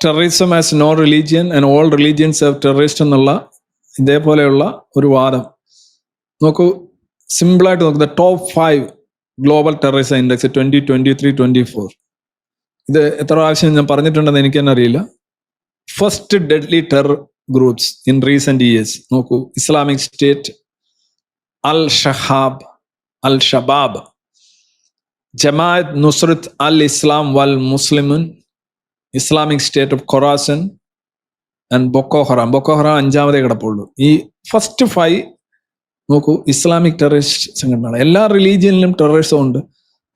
Terrorism has no religion and all religions have terrorist എന്നുള്ള ഇതേപോലെയുള്ള ഒരു വാദം. നോക്കൂ സിമ്പിളായിട്ട് നോക്കുക top five global terrorism index twenty twenty three twenty four ഇത് എത്ര പ്രാവശ്യം ഞാൻ പറഞ്ഞിട്ടുണ്ടെന്ന് എനിക്ക് തന്നെ അറിയില്ല. First deadly terror groups in recent years നോക്കൂ Islamic State al Shahab al Shabaab Jamaat Nusrat al Islam wal Muslimin Islamic State of Khorasan and Boko Haram. Boko Haram അഞ്ചാമതേ കിടപ്പുള്ളൂ. ഈ ഫസ്റ്റ് ഫൈവ് നോക്കൂ ഇസ്ലാമിക് ടെററിസ്റ്റ് സംഘടനകൾ എല്ലാ റിലീജിയനിലും terrorism ഉണ്ട്.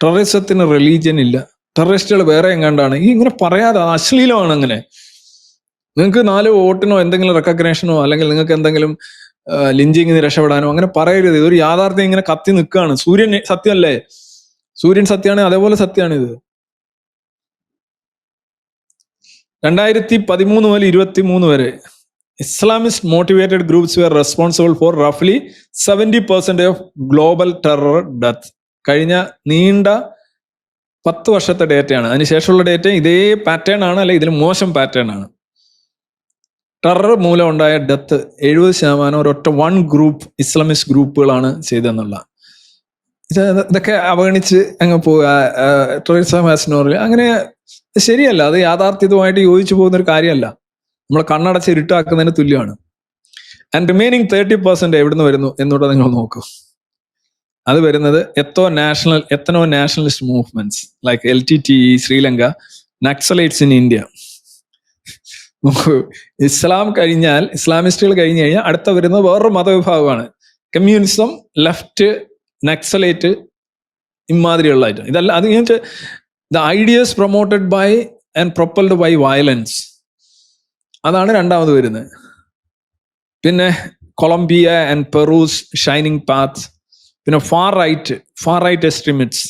ടെററിസത്തിന് religion ഇല്ല. ടെററിസ്റ്റുകൾ വേറെ എങ്ങാണ്ടാണ്. ഈ ഇങ്ങനെ പറയാതെ അശ്ലീലമാണ് അങ്ങനെ. നിങ്ങൾക്ക് നാല് വോട്ടിനോ എന്തെങ്കിലും റെക്കഗ്നേഷനോ അല്ലെങ്കിൽ നിങ്ങൾക്ക് എന്തെങ്കിലും ലിഞ്ചിങ് രക്ഷപ്പെടാനോ അങ്ങനെ പറയരുത്. ഇതൊരു യാഥാർത്ഥ്യം ഇങ്ങനെ കത്തി നിൽക്കുകയാണ്. സൂര്യൻ സത്യമല്ലേ? സൂര്യൻ സത്യമാണ് അതേപോലെ സത്യമാണ് ഇത്. രണ്ടായിരത്തി പതിമൂന്ന് മുതൽ ഇരുപത്തി മൂന്ന് വരെ Islamist motivated groups were responsible for റഫ്ലി seventy percent of global terror death കഴിഞ്ഞ നീണ്ട പത്ത് വർഷത്തെ ഡേറ്റയാണ്. അതിനുശേഷമുള്ള ഡേറ്റ ഇതേ പാറ്റേൺ ആണ് അല്ലെ ഇതിൽ മോശം പാറ്റേൺ ആണ്. ടെറർ മൂലം ഉണ്ടായ ഡെത്ത് എഴുപത് ശതമാനം ഒരൊറ്റ വൺ ഗ്രൂപ്പ് ഇസ്ലാമിസ്റ്റ് ഗ്രൂപ്പുകളാണ് ചെയ്തതെന്നുള്ള. ഇത് ഇതൊക്കെ അവഗണിച്ച് അങ്ങ് പോവുക അങ്ങനെ ശരിയല്ല. അത് യാഥാർത്ഥ്യവുമായിട്ട് യോജിച്ചു പോകുന്ന ഒരു കാര്യമല്ല. നമ്മൾ കണ്ണടച്ച് ഇരുട്ടാക്കുന്നതിന് തുല്യമാണ്. ആൻഡ് റിമൈനിങ് തേർട്ടി പെർസെന്റ് എവിടുന്ന് വരുന്നു എന്നുള്ളത് നിങ്ങൾ നോക്കൂ. അത് വരുന്നത് ethno national ethno nationalist movements like L T T Sri Lanka Naxalites in India നോക്കൂ. ഇസ്ലാം കഴിഞ്ഞാൽ ഇസ്ലാമിസ്റ്റുകൾ കഴിഞ്ഞു കഴിഞ്ഞാൽ അടുത്ത വരുന്നത് വേറൊരു മതവിഭാഗമാണ്. കമ്മ്യൂണിസം ലെഫ്റ്റ് നക്സലേറ്റ് ഇമാതിരിയുള്ള ഐറ്റം ഇതല്ല അത് the ideas promoted by and propelled by violence അതാണ് രണ്ടാമത് വരുന്നത്. പിന്നെ Colombia and Peru's Shining Path പിന്നെ far right far right estimates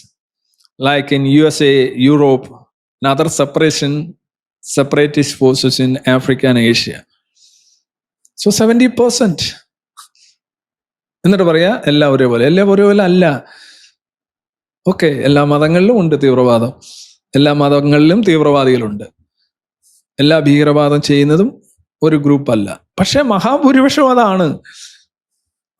like in U S A Europe other separation separatist forces in Africa and Asia so seventy percent എന്നിട്ട് പറയാ എല്ലാം ഒരേപോലെ. എല്ലാം ഒരേപോലെ അല്ല. ഓക്കെ എല്ലാ മതങ്ങളിലും ഉണ്ട് തീവ്രവാദം. എല്ലാ മതങ്ങളിലും തീവ്രവാദികളുണ്ട്. എല്ലാ ഭീകരവാദം ചെയ്യുന്നതും ഒരു ഗ്രൂപ്പ് അല്ല. പക്ഷെ മഹാഭൂരിപക്ഷം അതാണ്.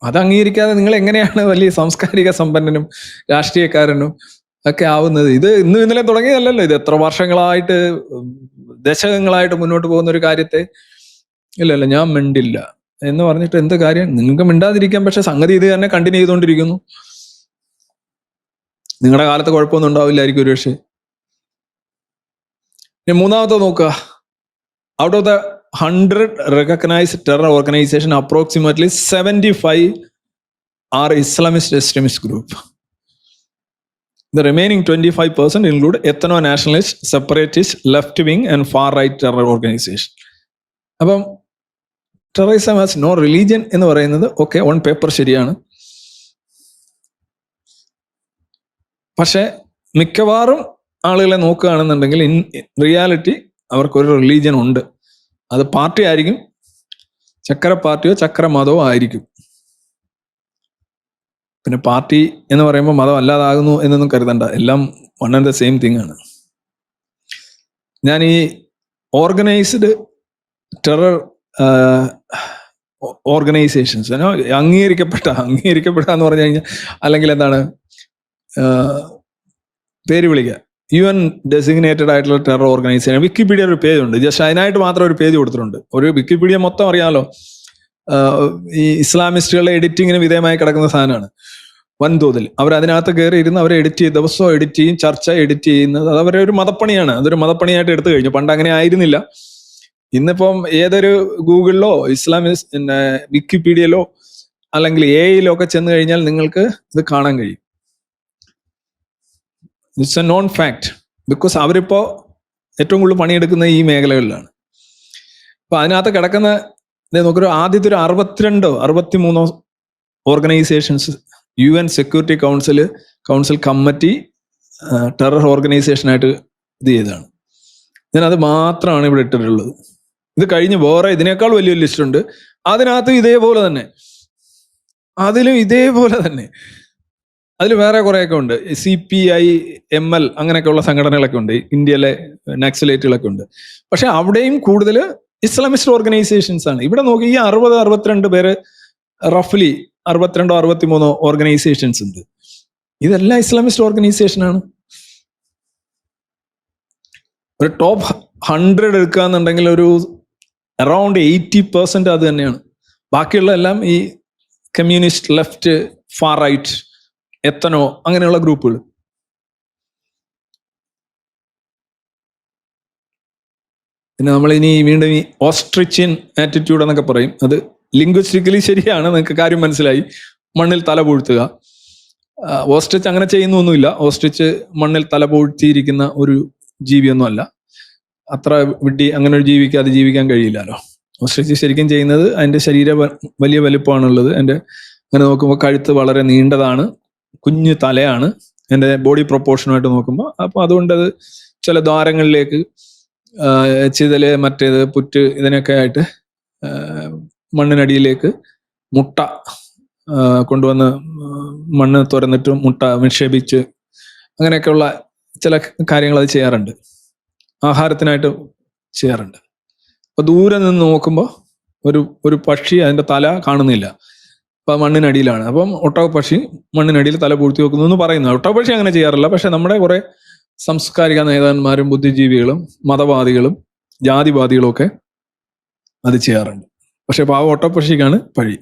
അത് അംഗീകരിക്കാതെ നിങ്ങൾ എങ്ങനെയാണ് വലിയ സാംസ്കാരിക സമ്പന്നനും രാഷ്ട്രീയക്കാരനും ഒക്കെ ആവുന്നത്? ഇത് ഇന്ന് ഇന്നലെ തുടങ്ങിയതല്ലല്ലോ. ഇത് എത്ര വർഷങ്ങളായിട്ട് ദശകങ്ങളായിട്ട് മുന്നോട്ട് പോകുന്ന ഒരു കാര്യത്തെ. ഇല്ലല്ല ഞാൻ മിണ്ടില്ല. എന്ന് പറഞ്ഞിട്ട് എന്ത് കാര്യം? നിങ്ങൾക്ക് മിണ്ടാതിരിക്കാം. പക്ഷെ സംഗതി ഇത് തന്നെ കണ്ടിന്യൂ ചെയ്തുകൊണ്ടിരിക്കുന്നു. നിങ്ങളുടെ കാലത്ത് കുഴപ്പമൊന്നും ഉണ്ടാവില്ലായിരിക്കും ഒരു പക്ഷേ ഇനി മൂന്നാമത്തെ നോക്കുക. Out of the hundred recognised terror organisation approximately seventy five are Islamist extremist group the remaining twenty five percent include ethno nationalist separatist left wing and far right terror organisation അപ്പം ടെററിസം ഹാസ് നോ റിലീജിയൻ എന്ന് പറയുന്നത് okay on paper ശരിയാണ്. പക്ഷെ മിക്കവാറും ആളുകളെ നോക്കുകയാണെന്നുണ്ടെങ്കിൽ in reality അവർക്കൊരു religion ഉണ്ട്. അത് പാർട്ടി ആയിരിക്കും. ചക്ര പാർട്ടിയോ ചക്ര മതമോ ആയിരിക്കും. പിന്നെ പാർട്ടി എന്ന് പറയുമ്പോൾ മതം അല്ലാതാകുന്നു എന്നൊന്നും കരുതണ്ട. എല്ലാം one and the same thing ആണ്. ഞാൻ ഈ ഓർഗനൈസ്ഡ് ടെറർ ഓർഗനൈസേഷൻസ് അംഗീകരിക്കപ്പെട്ട അംഗീകരിക്കപ്പെട്ട എന്ന് പറഞ്ഞു കഴിഞ്ഞാൽ അല്ലെങ്കിൽ എന്താണ് പേര് വിളിക്കുക യു എൻ ഡെസിഗ്നേറ്റഡ് ആയിട്ടുള്ള ടെറർ ഓർഗനൈസേഷൻ വിക്കിപീഡിയ ഒരു പേജ് ഉണ്ട് ജസ്റ്റ് അതിനായിട്ട് മാത്രം ഒരു പേജ് കൊടുത്തിട്ടുണ്ട്. ഒരു വിക്കിപീഡിയ മൊത്തം അറിയാമല്ലോ ഈ ഇസ്ലാമിസ്റ്റുകളുടെ എഡിറ്റിങ്ങിന് വിധേയമായി കിടക്കുന്ന സാധനമാണ്. വൻതോതിൽ. അവർ അതിനകത്ത് കയറി ഇരുന്ന് അവർ എഡിറ്റ് ചെയ്ത് ദിവസവും എഡിറ്റ് ചെയ്യും ചർച്ച എഡിറ്റ് ചെയ്യുന്നത് അത് അവരെ ഒരു മതപ്പണിയാണ്. അതൊരു മതപ്പണിയായിട്ട് എടുത്തു കഴിഞ്ഞു. പണ്ട് അങ്ങനെ ആയിരുന്നില്ല. ഇന്നിപ്പം ഏതൊരു ഗൂഗിളിലോ ഇസ്ലാമിസ് പിന്നെ വിക്കിപീഡിയയിലോ അല്ലെങ്കിൽ എ ഐയിലോ ഒക്കെ ചെന്ന് കഴിഞ്ഞാൽ നിങ്ങൾക്ക് ഇത് കാണാൻ കഴിയും. It's a known fact because അവരിപ്പോ ഏറ്റവും കൂടുതൽ പണിയെടുക്കുന്ന ഈ മേഖലകളിലാണ്. അപ്പൊ അതിനകത്ത് കിടക്കുന്ന നോക്കൊരു ആദ്യത്തെ ഒരു അറുപത്തിരണ്ടോ അറുപത്തിമൂന്നോ organisations U N security council council committee terror ഓർഗനൈസേഷനായിട്ട് ഇത് ചെയ്തതാണ്. ഞാൻ അത് മാത്രമാണ് ഇവിടെ ഇട്ടിട്ടുള്ളത്. ഇത് കഴിഞ്ഞ് വേറെ ഇതിനേക്കാൾ വലിയ ലിസ്റ്റ് ഉണ്ട്. അതിനകത്തും ഇതേപോലെ തന്നെ. അതിലും ഇതേപോലെ തന്നെ. അതിൽ വേറെ കുറേയൊക്കെ ഉണ്ട്. C P I M L അങ്ങനെയൊക്കെയുള്ള സംഘടനകളൊക്കെ ഉണ്ട്. ഇന്ത്യയിലെ നക്സലേറ്റുകളൊക്കെ ഉണ്ട്. പക്ഷെ അവിടെയും കൂടുതൽ ഇസ്ലാമിസ്റ്റ് ഓർഗനൈസേഷൻസ് ആണ്. ഇവിടെ നോക്കി ഈ അറുപത് അറുപത്തിരണ്ട് പേര് റഫ്ലി അറുപത്തിരണ്ടോ അറുപത്തിമൂന്നോ ഓർഗനൈസേഷൻസ് ഉണ്ട്. ഇതെല്ലാം ഇസ്ലാമിസ്റ്റ് ഓർഗനൈസേഷൻ ആണ്. ഒരു ടോപ്പ് ഹൺഡ്രഡ് എടുക്കുക എന്നുണ്ടെങ്കിൽ ഒരു അറൌണ്ട് എയ്റ്റി പെർസെന്റ് അത് തന്നെയാണ്. ബാക്കിയുള്ള എല്ലാം ഈ communist left far right ethno അങ്ങനെയുള്ള ഗ്രൂപ്പുകൾ പിന്നെ നമ്മൾ ഇനി വീണ്ടും ഈ ഓസ്ട്രിച്ചിൻ ആറ്റിറ്റ്യൂഡ് എന്നൊക്കെ പറയും. അത് ലിംഗ്വിസ്റ്റിക്കലി ശരിയാണ് നിങ്ങൾക്ക് കാര്യം മനസ്സിലായി. മണ്ണിൽ തല പൂഴ്ത്തുക. ഓസ്ട്രിച്ച് അങ്ങനെ ചെയ്യുന്നൊന്നുമില്ല. ഓസ്ട്രിച്ച് മണ്ണിൽ തല പൂഴ്ത്തിയിരിക്കുന്ന ഒരു ജീവിയൊന്നും അല്ല അത്ര വിട്ടി അങ്ങനെ ഒരു ജീവിക്ക് അത് ജീവിക്കാൻ കഴിയില്ലല്ലോ. ഓസ്ട്രിച്ച് ശരിക്കും ചെയ്യുന്നത് അതിന്റെ ശരീര വലിയ വലുപ്പമാണുള്ളത് അതിന്റെ അങ്ങനെ നോക്കുമ്പോൾ കഴുത്ത് വളരെ നീണ്ടതാണ്. കുഞ്ഞു തലയാണ് എന്റെ ബോഡി പ്രൊപ്പോർഷനുമായിട്ട് നോക്കുമ്പോൾ അപ്പോൾ അതുകൊണ്ട് അത് ചില ദ്വാരങ്ങളിലേക്ക് ചിതൽ മറ്റേത് പുറ്റ് ഇതിനൊക്കെ ആയിട്ട് മണ്ണിനടിയിലേക്ക് മുട്ട കൊണ്ടുവന്ന് മണ്ണ് തുറന്നിട്ട് മുട്ട നിക്ഷേപിച്ച് അങ്ങനെയൊക്കെയുള്ള ചില കാര്യങ്ങൾ അത് ചെയ്യാറുണ്ട്. ആഹാരത്തിനായിട്ട് ചെയ്യാറുണ്ട്. അപ്പൊ ദൂരെ നിന്ന് നോക്കുമ്പോൾ ഒരു ഒരു പക്ഷി അതിന്റെ തല കാണുന്നില്ല. അപ്പൊ മണ്ണിനടിയിലാണ്. അപ്പം ഒട്ടക പക്ഷി മണ്ണിനടിയിൽ തല പൂഴ്ത്തി വെക്കുന്നു എന്ന് പറയുന്നത് ഒട്ടക പക്ഷി അങ്ങനെ ചെയ്യാറില്ല. പക്ഷെ നമ്മുടെ കുറെ സാംസ്കാരിക നേതാന്മാരും ബുദ്ധിജീവികളും മതവാദികളും ജാതിവാദികളും ഒക്കെ അത് ചെയ്യാറുണ്ട്. പക്ഷെ പാവ ഒട്ടപ്പക്ഷിക്കാണ് പഴി